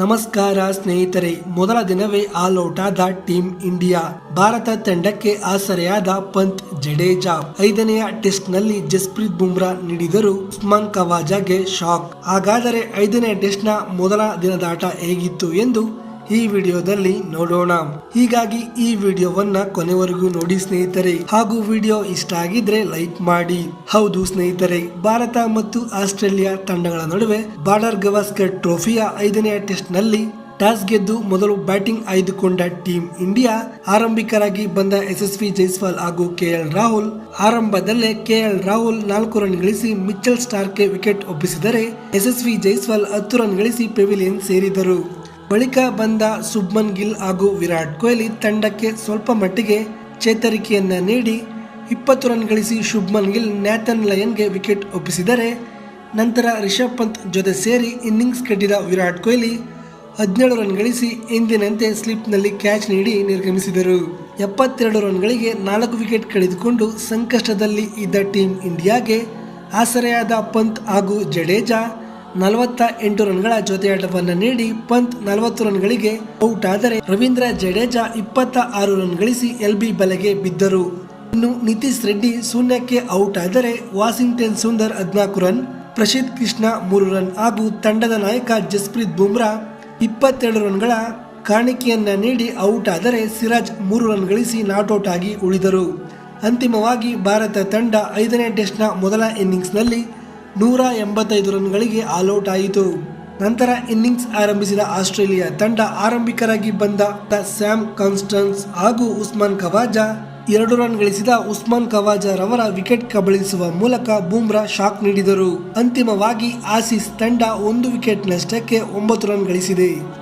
ನಮಸ್ಕಾರ ಸ್ನೇಹಿತರೆ, ಮೊದಲ ದಿನವೇ ಆಲ್ ಔಟ್ ಆದ ಟೀಮ್ ಇಂಡಿಯಾ, ಭಾರತ ತಂಡಕ್ಕೆ ಆಸರೆಯಾದ ಪಂತ್ ಜಡೇಜಾ. ಐದನೆಯ ಟೆಸ್ಟ್ನಲ್ಲಿ ಜಸ್ಪ್ರೀತ್ ಬುಮ್ರಾ ನೀಡಿದರು ಉಸ್ಮಾನ್ ಕವಾಜಾಗೆ ಶಾಕ್. ಹಾಗಾದರೆ ಐದನೇ ಟೆಸ್ಟ್ನ ಮೊದಲ ದಿನದಾಟ ಹೇಗಿತ್ತು ಎಂದು ಈ ವಿಡಿಯೋದಲ್ಲಿ ನೋಡೋಣ. ಹೀಗಾಗಿ ಈ ವಿಡಿಯೋವನ್ನ ಕೊನೆವರೆಗೂ ನೋಡಿ ಸ್ನೇಹಿತರೆ. ಹಾಗೂ ವಿಡಿಯೋ ಇಷ್ಟ ಆಗಿದ್ರೆ ಲೈಕ್ ಮಾಡಿ. ಹೌದು ಸ್ನೇಹಿತರೆ, ಭಾರತ ಮತ್ತು ಆಸ್ಟ್ರೇಲಿಯಾ ತಂಡಗಳ ನಡುವೆ ಬಾರ್ಡರ್ ಗವಾಸ್ಕರ್ ಟ್ರೋಫಿಯ ಐದನೆಯ ಟೆಸ್ಟ್ನಲ್ಲಿ ಟಾಸ್ ಗೆದ್ದು ಮೊದಲು ಬ್ಯಾಟಿಂಗ್ ಆಯ್ದುಕೊಂಡ ಟೀಂ ಇಂಡಿಯಾ ಆರಂಭಿಕರಾಗಿ ಬಂದ ಯಶಸ್ವಿ ಜೈಸ್ವಾಲ್ ಹಾಗೂ ಕೆ ಎಲ್ ರಾಹುಲ್ ಆರಂಭದಲ್ಲೇ ಕೆ ಎಲ್ ರಾಹುಲ್ ನಾಲ್ಕು ರನ್ ಗಳಿಸಿ ಮಿಚ್ಚಲ್ ಸ್ಟಾರ್ಕ್ಗೆ ವಿಕೆಟ್ ಒಪ್ಪಿಸಿದರೆ ಯಶಸ್ವಿ ಜೈಸ್ವಾಲ್ ಹತ್ತು ರನ್ ಗಳಿಸಿ ಪೆವಿಲಿಯನ್ ಸೇರಿದರು. ಬಳಿಕ ಬಂದ ಸುಬ್ಮನ್ ಗಿಲ್ ಹಾಗೂ ವಿರಾಟ್ ಕೊಹ್ಲಿ ತಂಡಕ್ಕೆ ಸ್ವಲ್ಪ ಮಟ್ಟಿಗೆ ಚೇತರಿಕೆಯನ್ನ ನೀಡಿ ಇಪ್ಪತ್ತು ರನ್ ಗಳಿಸಿ ಶುಭ್ಮನ್ ಗಿಲ್ ನ್ಯಾಥನ್ ಲಯನ್ಗೆ ವಿಕೆಟ್ ಒಪ್ಪಿಸಿದರೆ ನಂತರ ರಿಷಬ್ ಪಂತ್ ಜೊತೆ ಸೇರಿ ಇನ್ನಿಂಗ್ಸ್ ಕಟ್ಟಿದ ವಿರಾಟ್ ಕೊಹ್ಲಿ ಹದಿನೇಳು ರನ್ ಗಳಿಸಿ ಎಂದಿನಂತೆ ಸ್ಲಿಪ್ನಲ್ಲಿ ಕ್ಯಾಚ್ ನೀಡಿ ನಿರ್ಗಮಿಸಿದರು. ಎಪ್ಪತ್ತೆರಡು ರನ್ಗಳಿಗೆ ನಾಲ್ಕು ವಿಕೆಟ್ ಕಳೆದುಕೊಂಡು ಸಂಕಷ್ಟದಲ್ಲಿ ಇದ್ದ ಟೀಂ ಇಂಡಿಯಾಗೆ ಆಸರೆಯಾದ ಪಂತ್ ಹಾಗೂ ಜಡೇಜಾ ನಲವತ್ತ ಎಂಟು ರನ್ಗಳ ಜೊತೆಯಾಟವನ್ನು ನೀಡಿ ಪಂತ್ ನಲವತ್ತು ರನ್ಗಳಿಗೆ ಔಟ್ ಆದರೆ ರವೀಂದ್ರ ಜಡೇಜಾ ಇಪ್ಪತ್ತ ಆರು ರನ್ ಗಳಿಸಿ ಎಲ್ಬಿ ಬಲೆಗೆ ಬಿದ್ದರು. ಇನ್ನು ನಿತೀಶ್ ರೆಡ್ಡಿ ಶೂನ್ಯಕ್ಕೆ ಔಟ್ ಆದರೆ ವಾಷಿಂಗ್ಟನ್ ಸುಂದರ್ ಹದಿನಾಲ್ಕು ರನ್ ಪ್ರಸಿದ್ಧ ಕೃಷ್ಣ ಮೂರು ರನ್ ಹಾಗೂ ತಂಡದ ನಾಯಕ ಜಸ್ಪ್ರೀತ್ ಬುಮ್ರಾ ಇಪ್ಪತ್ತೆರಡು ರನ್ಗಳ ಕಾಣಿಕೆಯನ್ನ ನೀಡಿ ಔಟ್ ಆದರೆ ಸಿರಾಜ್ ಮೂರು ರನ್ ಗಳಿಸಿ ನಾಟ್ಔಟ್ ಆಗಿ ಉಳಿದರು. ಅಂತಿಮವಾಗಿ ಭಾರತ ತಂಡ ಐದನೇ ಟೆಸ್ಟ್ನ ಮೊದಲ ಇನ್ನಿಂಗ್ಸ್ನಲ್ಲಿ ನೂರ ಎಂಬತ್ತೈದು ರನ್ಗಳಿಗೆ ಆಲ್ಔಟ್ ಆಯಿತು ನಂತರ ಇನ್ನಿಂಗ್ಸ್ ಆರಂಭಿಸಿದ ಆಸ್ಟ್ರೇಲಿಯಾ ತಂಡ ಆರಂಭಿಕರಾಗಿ ಬಂದ ಸ್ಯಾಮ್ ಕಾನ್ಸ್ಟನ್ಸ್ ಹಾಗೂ ಉಸ್ಮಾನ್ ಖವಾಜಾ ಎರಡು ರನ್ ಗಳಿಸಿದ ಉಸ್ಮಾನ್ ಖವಾಜಾ ರವರ ವಿಕೆಟ್ ಕಬಳಿಸುವ ಮೂಲಕ ಬೂಮ್ರಾ ಶಾಕ್ ನೀಡಿದರು. ಅಂತಿಮವಾಗಿ ಆಸೀಸ್ ತಂಡ ಒಂದು ವಿಕೆಟ್ ನಷ್ಟಕ್ಕೆ ಒಂಬತ್ತು ರನ್ ಗಳಿಸಿದೆ.